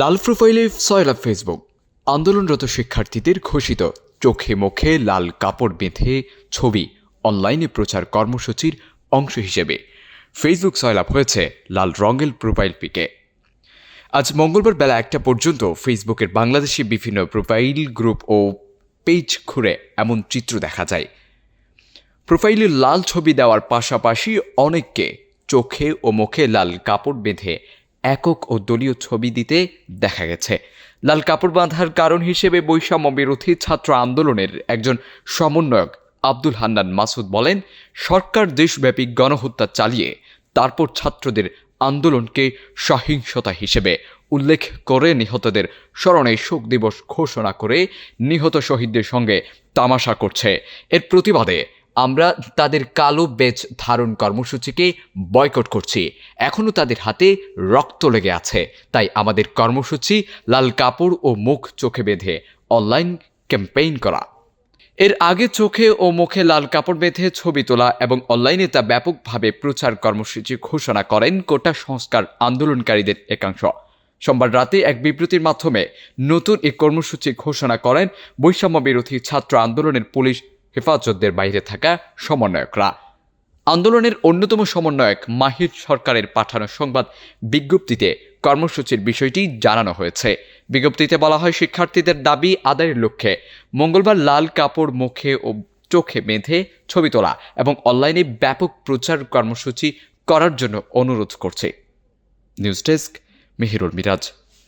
লাল প্রোফাইলে সয়লাভ ফেসবুক। আন্দোলনরত শিক্ষার্থীদের ঘোষিত চোখে মুখে লাল কাপড় বেঁধে ছবি, অনলাইনে প্রচার কর্মসূচির অংশ হিসেবে। ফেসবুক সয়লাভ হয়েছে লাল রঙের প্রোফাইল পিকে। আজ মঙ্গলবার বেলা একটা পর্যন্ত ফেসবুকের বাংলাদেশি বিভিন্ন প্রোফাইল গ্রুপ ও পেজ ঘুরে এমন চিত্র দেখা যায়। প্রোফাইলে লাল ছবি দেওয়ার পাশাপাশি অনেককে চোখে ও মুখে লাল কাপড় বেঁধে একক ও দলীয় ছবি দিতে দেখা গেছে। লাল কাপড় বাঁধার কারণ হিসেবে বৈষম্য বিরোধী ছাত্র আন্দোলনের একজন সমন্বয়ক আব্দুল হান্নান মাসুদ বলেন, সরকার দেশব্যাপী গণহত্যা চালিয়ে তারপর ছাত্রদের আন্দোলনকে সহিংসতা হিসেবে উল্লেখ করে নিহতদের স্মরণে শোক দিবস ঘোষণা করে নিহত শহীদদের সঙ্গে তামাশা করছে। এর প্রতিবাদে আমরা তাদের কালো বেচ ধারণ কর্মসূচিকে বয়কট করছি। এখনও তাদের হাতে রক্ত লেগে আছে। তাই আমাদের কর্মসূচি লাল কাপড় ও মুখ চোখে বেঁধে অনলাইন ক্যাম্পেইন করা। এর আগে চোখে ও মুখে লাল কাপড় বেঁধে ছবি তোলা এবং অনলাইনে তা ব্যাপকভাবে প্রচার কর্মসূচি ঘোষণা করেন কোটা সংস্কার আন্দোলনকারীদের একাংশ। সোমবার রাতে এক বিবৃতির মাধ্যমে নতুন এই কর্মসূচি ঘোষণা করেন বৈষম্য বিরোধী ছাত্র আন্দোলনের পুলিশ হেফাজতদের বাইরে থাকা সমন্বয়করা। আন্দোলনের অন্যতম সমন্বয়ক মাহির সরকারের পাঠানো সংবাদ বিজ্ঞপ্তিতে কর্মসূচির বিষয়টি জানানো হয়েছে। বিজ্ঞপ্তিতে বলা হয়, শিক্ষার্থীদের দাবি, আদায়ের লক্ষ্যে মঙ্গলবার লাল কাপড় মুখে ও চোখে বেঁধে ছবি তোলা এবং অনলাইনে ব্যাপক প্রচার কর্মসূচি করার জন্য অনুরোধ করছে। News desk, Mehirul Miraj.